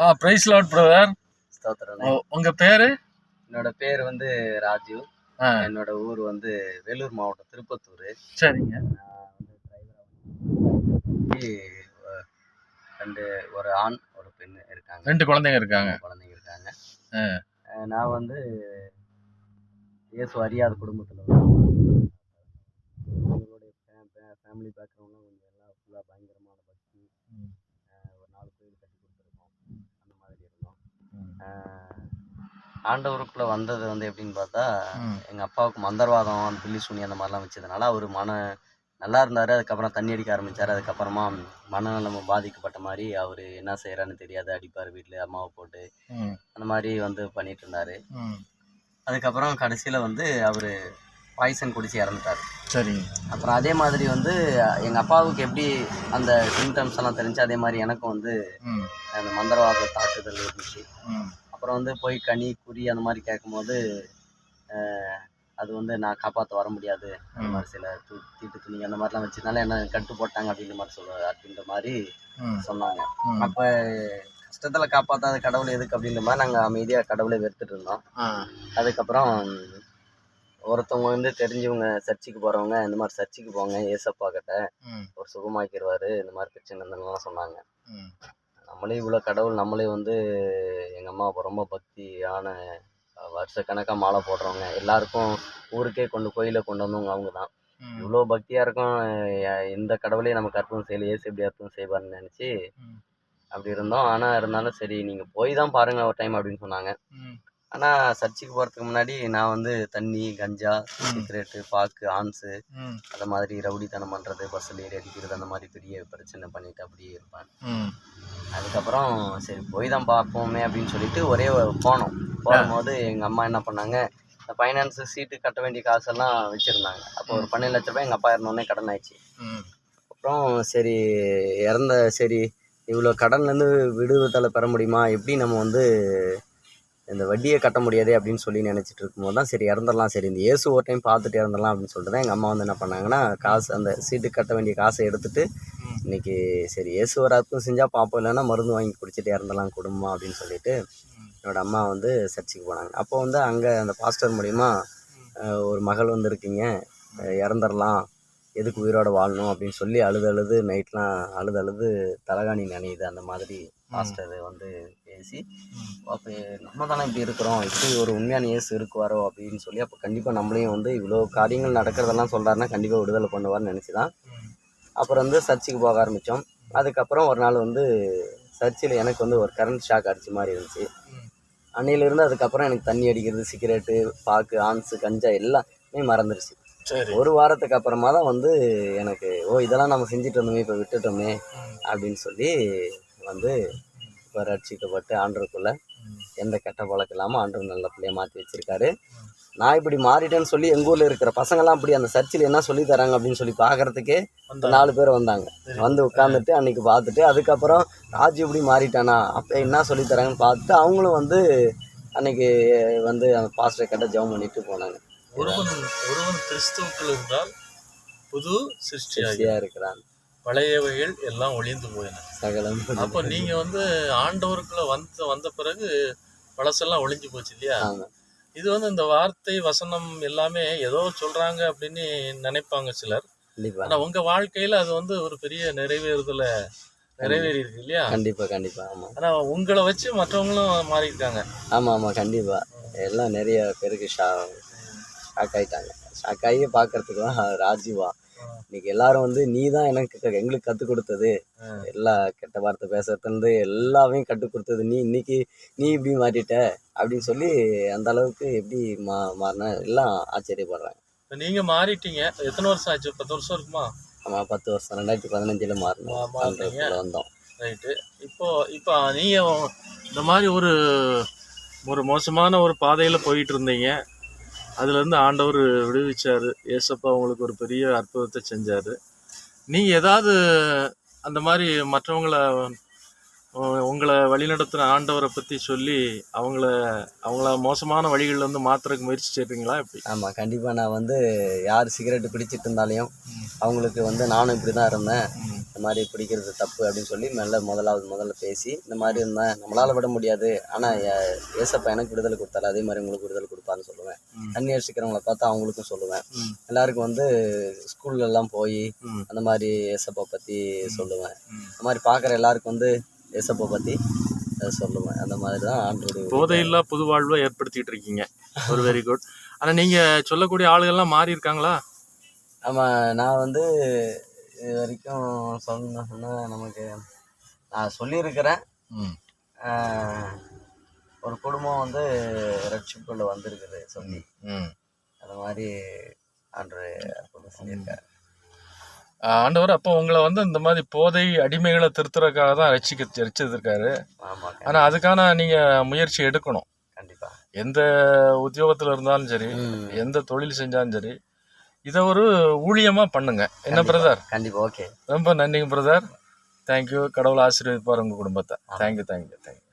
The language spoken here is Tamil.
ஆ பிரைஸ் லாட் பிரதர் ஸ்தோத்திரனே உங்க பேரு? என்னோட பேர் வந்து ராஜீவ். என்னோட ஊர் வந்து வேலூர் மாவட்டம் திருப்பத்தூர். சரிங்க. ரெண்டு ஒரு ஆண் ஒரு பெண் இருக்காங்க. ரெண்டு குழந்தைங்க இருக்காங்க. குழந்தைங்க இருக்காங்க. நான் வந்து இயேசு அறியாத குடும்பத்தில் ஃபேமிலி பேக்ரவுண்ட்லாம் கொஞ்சம் எல்லாம் ஃபுல்லாக பயங்கரமான பக்தி ம். அஹ் ஒரு நாலு கோயில் கட்டி கொடுத்துருக்கோம் அந்த மாதிரி இருந்தோம் ம். அஹ் ஆண்டவருக்குள்ள வந்தது வந்து எப்படின்னு பார்த்தா ம். எங்கள் அப்பாவுக்கு மந்தர்வாதம் பில்லி சுனி அந்த மாதிரிலாம் வச்சதுனால அவர் மன நல்லா இருந்தார். அதுக்கப்புறம் தண்ணி அடிக்க ஆரம்பித்தார் அதுக்கப்புறமா மனநலம் பாதிக்கப்பட்ட மாதிரி அவர் என்ன செய்கிறான்னு தெரியாது. அடிப்பார் வீட்டில் அம்மாவை போட்டு அந்த மாதிரி வந்து பண்ணிட்டு இருந்தார். அதுக்கப்புறம் கடைசியில் வந்து அவர் பாய்சன் குடிச்சு இறந்துட்டார். சரிங்க அப்புறம் அதே மாதிரி வந்து எங்கள் அப்பாவுக்கு எப்படி அந்த சிம்டம்ஸ் எல்லாம் தெரிஞ்சு அதே மாதிரி எனக்கும் வந்து அந்த மந்திரவாத தாக்குதல் இருந்துச்சு. அப்புறம் வந்து போய் கனி குறி அந்த மாதிரி கேட்கும்போது அது வந்து நான் காப்பாற்ற வர முடியாது. அந்த மாதிரி சில து தீட்டு துணி அந்த மாதிரிலாம் வச்சதுனால என்ன கட்டு போட்டாங்க அப்படின்ற மாதிரி சொல்லுவார் அப்படின்ற மாதிரி சொன்னாங்க. அப்போ கஷ்டத்தில் காப்பாற்றாத கடவுள் எதுக்கு அப்படின்ற மாதிரி நாங்கள் அமைதியாக கடவுளை வெறுத்துட்டு இருந்தோம். அதுக்கப்புறம் ஒருத்தவங்க வந்து தெரிஞ்சவங்க சர்ச்சுக்கு போகிறவங்க இந்த மாதிரி சர்ச்சுக்கு போங்க ஏசப்பா கிட்ட ஒரு சுகமாக்கிடுவாரு இந்த மாதிரி பிரச்சனை இருந்ததுலாம் சொன்னாங்க. நம்மளே இவ்வளோ கடவுள் நம்மளே வந்து எங்கள் அம்மா ரொம்ப பக்தியான வருஷக்கணக்காக மாலை போடுறவங்க. எல்லாருக்கும் ஊருக்கே கொண்டு கோயிலை கொண்டு வந்தவங்க அவங்க தான். இவ்வளோ பக்தியாக இருக்கும். இந்த கடவுளே நமக்கு அற்புதம் செய்யல. ஏசு எப்படி அற்புதம் செய்வார்னு நினச்சி. அப்படி இருந்தோம். ஆனால் இருந்தாலும் சரி நீங்கள் போய் தான் பாருங்கள் ஒரு டைம் அப்படின்னு சொன்னாங்க. ஆனால் சர்ச்சுக்கு போகிறதுக்கு முன்னாடி நான் வந்து தண்ணி கஞ்சா. சிகரெட்டு பாக்கு ஆன்ஸு அந்த மாதிரி ரவுடித்தனம் பண்ணுறது பஸ்ஸில் ஏறி அடிக்கிறது அந்த மாதிரி பெரிய பிரச்சனை பண்ணிட்டு அப்படியே இருப்பேன். அதுக்கப்புறம் சரி போய் தான் பார்ப்போமே அப்படின்னு சொல்லிட்டு ஒரே போனோம். போகும்போது எங்கள் அம்மா என்ன பண்ணாங்க இந்த ஃபைனான்ஸு சீட்டு கட்ட வேண்டிய காசெல்லாம் வச்சுருந்தாங்க. அப்போ ஒரு பன்னெண்டு லட்ச ரூபாய் எங்கள் அப்பா இறந்தோடனே கடன் ஆயிடுச்சு அப்புறம் சரி இறந்த சரி இவ்வளோ கடன்லேருந்து விடுதலை பெற முடியுமா? எப்படி நம்ம வந்து இந்த வட்டியை கட்ட முடியாதே அப்படின்னு சொல்லி நினச்சிட்டு இருக்கும்போது தான் சரி இறந்துடலாம் சரி இந்த இயேசு ஒரு டைம் பார்த்துட்டு இறந்துடலாம் அப்படின்னு சொல்லிட்டு தான் எங்கள் அம்மா வந்து என்ன பண்ணாங்கன்னா காசு அந்த சீட்டு கட்ட வேண்டிய காசை எடுத்துட்டு ம். இன்னைக்கு சரி இயேசு ஒரு அர்த்தம் செஞ்சால் பார்ப்போம் இல்லைன்னா மருந்து வாங்கி குடிச்சிட்டு இறந்துடலாம் குடும்பம் அப்படின்னு சொல்லிட்டு ம். என்னோட அம்மா வந்து சர்ச்சுக்கு போனாங்க அப்போ வந்து அங்கே அந்த பாஸ்டர் மூலிமா ஒரு மகள் வந்திருக்கீங்க இறந்துடலாம் எதுக்கு உயிரோட வாழணும் அப்படின்னு சொல்லி அழுது அழுது நைட்லாம் அழுது அழுது தலகாணி நனையுது அந்த மாதிரி பாஸ்டர் வந்து பேசி. அப்போ நம்ம தானே இப்படி இருக்கிறோம் இப்படி ஒரு உண்மையான இயேசு இருக்குவாரோ அப்படின்னு சொல்லி அப்போ கண்டிப்பாக நம்மளையும் வந்து இவ்வளோ காரியங்கள் நடக்கிறதெல்லாம் சொல்கிறாருன்னா கண்டிப்பாக விடுதலை பண்ணுவார்னு நினச்சி தான். அப்புறம் வந்து சர்ச்சுக்கு போக ஆரம்பித்தோம் அதுக்கப்புறம் ஒரு நாள் வந்து சர்ச்சில் எனக்கு வந்து ஒரு கரண்ட் ஷாக் அடிச்ச மாதிரி இருந்துச்சு. அன்னையிலேருந்து அதுக்கப்புறம் எனக்கு தண்ணி அடிக்கிறது சிகரெட்டு பாக்கு ஆன்ஸு கஞ்சா எல்லாமே மறந்துருச்சு சரி ஒரு வாரத்துக்கு அப்புறமா தான் வந்து எனக்கு ஓ இதெல்லாம் நம்ம செஞ்சுட்டு இருந்தோமே இப்போ விட்டுட்டோமே அப்படின்னு சொல்லி வந்து இப்போ ரட்சிக்கப்பட்டு ஆண்டருக்குள்ள எந்த கெட்ட பழக்கம் இல்லாமல் ஆண்டவர் நல்ல பிள்ளைய மாற்றி வச்சிருக்காரு. நான் இப்படி மாறிட்டேன்னு சொல்லி எங்கள் ஊரில் இருக்கிற பசங்கள்லாம் அப்படி அந்த சர்ச்சில் என்ன சொல்லி தராங்க அப்படின்னு சொல்லி பார்க்கறதுக்கே. நாலு பேர் வந்தாங்க. வந்து உட்காந்துட்டு அன்னைக்கு பார்த்துட்டு அதுக்கப்புறம் ராஜு இப்படி மாறிட்டானா? அப்போ என்ன சொல்லி தராங்கன்னு பார்த்துட்டு அவங்களும் வந்து அன்னைக்கு வந்து அந்த பாஸ்டர் கிட்ட ஜெபம் பண்ணிட்டு போனாங்க. ஒருவன் ஒருவன் கிறிஸ்துவுக்குள் இருந்தால் புது சிருஷ்டியாக இருக்கிறான். பழையவைகள் எல்லாம் ஒளிந்து போயின. சகலம். அப்போ நீங்க வந்து ஆண்டவருக்குள்ள வந்து வந்த பிறகு பழசெல்லாம் ஒளிஞ்சு போச்சு இல்லையா? இது வந்து இந்த வார்த்தை வசனம் எல்லாமே ஏதோ சொல்றாங்க அப்படின்னு நினைப்பாங்க சிலர். ஆனா உங்க வாழ்க்கையில அது வந்து ஒரு பெரிய நிறைவேறுதல நிறைவேறி இருக்கு இல்லையா? கண்டிப்பாக கண்டிப்பாக ஆமாம் ஆனா உங்களை வச்சு மற்றவங்களும் மாறி இருக்காங்க ஆமாம் ஆமாம் கண்டிப்பாக எல்லாம் நிறைய பேருக்கு ஷா ஷாக் ஆயிட்டாங்க. ஷாக் ஆகி பார்க்கறதுக்கு தான் ராஜீவா. இன்னைக்கு எல்லாரும் வந்து நீ தான் எனக்கு எங்களுக்கு கற்றுக் கொடுத்தது. எல்லா கெட்ட வார்த்தை பேசுறதுலேருந்து எல்லாமே கற்றுக் கொடுத்தது. நீ இன்னைக்கு நீ இப்படி மாறிட்ட அப்படின்னு சொல்லி அந்த அளவுக்கு எப்படி மா மாறின எல்லாம் ஆச்சரியப்படுறாங்க. இப்ப நீங்க மாறிட்டீங்க. எத்தனை வருஷம் ஆச்சு? பத்து வருஷம் இருக்குமா? ஆமாம் பத்து வருஷம். ரெண்டாயிரத்தி பதினஞ்சில் மாறினோம். வந்தோம். ரைட்டு இப்போ இப்போ நீங்க இந்த மாதிரி ஒரு ஒரு மோசமான ஒரு பாதையில போயிட்டு இருந்தீங்க. அதுல இருந்து ஆண்டவர் விடுவிச்சாரு ஏசப்பா உங்களுக்கு ஒரு பெரிய அற்புதத்தை செஞ்சாரு நீங்க ஏதாவது அந்த மாதிரி மற்றவங்கள உங்களை வழிநடத்துன ஆண்டவரை பத்தி சொல்லி அவங்கள அவங்கள மோசமான வழிகள்ல இருந்து மாத்துறதுக்கு முயற்சி செய்றீங்களா எப்படி ஆமாம் கண்டிப்பாக நான் வந்து யார் சிகரெட்டு பிடிச்சிட்டு இருந்தாலையும். அவங்களுக்கு வந்து நானும் இப்படி தான் இருந்தேன். இந்த மாதிரி பிடிக்கிறது தப்பு அப்படின்னு சொல்லி மெல்ல முதலாவது முதல்ல பேசி இந்த மாதிரி இருந்தால் நம்மளால் விட முடியாது. ஆனால் ஏசப்பா எனக்கு விடுதலை கொடுத்தாரு அதே மாதிரி உங்களுக்கு விடுதலை கொடுப்பாருன்னு சொல்லுவேன். தண்ணி அடிச்சுக்கிறவங்கள பார்த்தா அவங்களுக்கும் சொல்லுவேன். எல்லாருக்கும் வந்து ஸ்கூல்ல எல்லாம் போய். அந்த மாதிரி ஏசப்பா பற்றி சொல்லுவேன். அந்த மாதிரி பார்க்குற எல்லாருக்கும் வந்து ஏசப்பா பற்றி சொல்லுவேன். அந்த மாதிரி தான் ஆண்டோடைய போதையில்லா புது வாழ்வை ஏற்படுத்திட்டு இருக்கீங்க. ஒரு வெரி குட் ஆனா நீங்க சொல்லக்கூடிய ஆளுகள்லாம் மாறி இருக்காங்களா ஆமாம் நான் வந்து இது வரைக்கும் சொன்ன சொன்ன நமக்கு நான் சொல்லியிருக்கிறேன். ஒரு குடும்பம் வந்து ரட்சிப்புக்குள்ள வந்திருக்குது சொல்லி. அந்த மாதிரி அன்று அற்புதம் சொல்லியிருக்காரு ஆண்டவர் அப்போ உங்களை வந்து இந்த மாதிரி போதை அடிமைகளை திருத்துறதுக்காக தான் ரசிக்க ரசிச்சிருக்காரு ஆமாம் ஆனா அதுக்கான நீங்க முயற்சி எடுக்கணும். கண்டிப்பாக எந்த உத்தியோகத்துல இருந்தாலும் சரி எந்த தொழில் செஞ்சாலும் சரி இதை ஒரு ஊழியமா பண்ணுங்க. என்ன பிரதர் கண்டிப்பாக ஓகே ரொம்ப நன்றிங்க பிரதர் தேங்க்யூ கடவுள் ஆசீர்வதிப்பார் உங்க குடும்பத்தை. Thank you thank you thank you